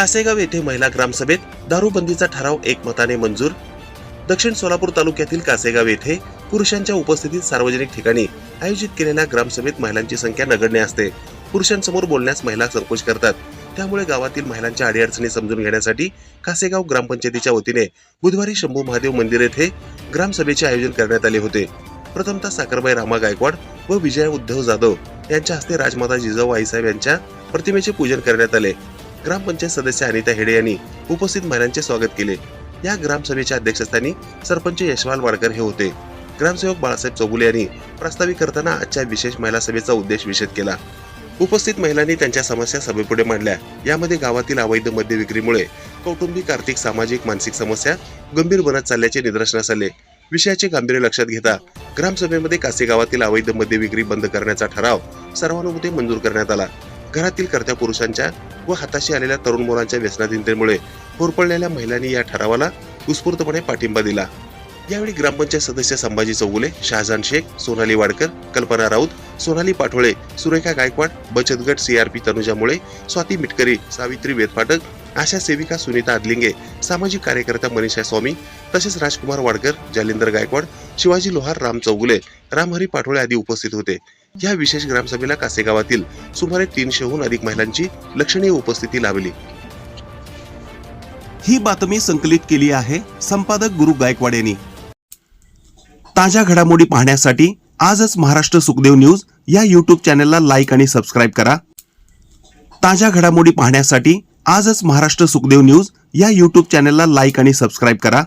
कासेगाव येथे महिला ग्रामसभेत दारूबंदीचा ठराव एकमताने मंजूर. दक्षिण सोलापूर तालुक्यातील कासेगाव येथे पुरुषांच्या उपस्थितीत सार्वजनिक ठिकाणी आयोजित केलेल्या ग्रामसभेत महिलांची संख्या नगण्य असते. पुरुषांसमोर बोलण्यास महिला संकोच करतात. त्यामुळे गावातील महिलांच्या अडीअडचणी समजून घेण्यासाठी कासेगाव ग्रामपंचायतीच्या वतीने बुधवारी शंभू महादेव मंदिर येथे ग्रामसभेचे आयोजन करण्यात आले होते. प्रथमतः साखरबाई रामा गायकवाड व विजय उद्धव जाधव यांच्या हस्ते राजमाता जिजाऊ आईसाहेब यांच्या प्रतिमेचे पूजन करण्यात आले. ग्रामपंचायत सदस्य अनिता हेडे यांनी उपस्थित महिलांचे स्वागत केले. या ग्रामसभेच्या अध्यक्षस्थानी सरपंच यशवाल वाडकर हे होते. ग्रामसेवक बाळासाहेब चौगुले यांनी प्रास्ताविक करताना आजच्या विशेष महिला सभेचा उद्देश विषद केला. उपस्थित महिलांनी त्यांच्या समस्या सभेपुढे मांडल्या. यामध्ये गावातील अवैध मद्य विक्रीमुळे कौटुंबिक आर्थिक सामाजिक मानसिक समस्या गंभीर बनत चालल्याचे निदर्शनास आले. विषयाचे गांभीर्य लक्षात घेता ग्रामसभेमध्ये कासे गावातील अवैध मद्य विक्री बंद करण्याचा ठराव सर्वानुमते मंजूर करण्यात आला. घरातील कर्त्या पुरुषांच्या व हाताशी आलेल्या तरुण मुलांच्या व्यसनाधीनतेमुळे होरपळलेल्या महिलांनी या ठरावाला उत्स्फूर्तपणे पाठिंबा दिला. यावेळी ग्रामपंचायत सदस्य संभाजी चौगुले शहाजान शेख सोनाली वाडकर कल्पना राऊत सोनाली पाठोळे सुरेखा गायकवाड बचत गट सीआरपी तनुजा मुळे स्वाती मिटकरी सावित्री वेदफाटक आशा सेविका सुनीता आदलिंगे सामाजिक कार्यकर्ता मनीषा स्वामी तसेच राजकुमार वाडकर जालिंदर गायकवाड शिवाजी लोहार राम चौगुले रामहरी पाठोळे आदी उपस्थित होते. या विशेष ग्रामसभेला कासेगावातील सुमारे तीनशेहून अधिक महिलांची लक्षणीय उपस्थिती लाभली. ही बातमी संकलित केली आहे संपादक गुरु गायकवाड यांनी. ताज्या घडामोडी पाहण्यासाठी आजच महाराष्ट्र सुखदेव न्यूज या युट्यूब चॅनलला लाईक आणि सबस्क्राईब करा. ताज्या घडामोडी पाहण्यासाठी आजच महाराष्ट्र सुखदेव न्यूज या यूट्यूब चॅनलला लाईक आणि सबस्क्राईब करा.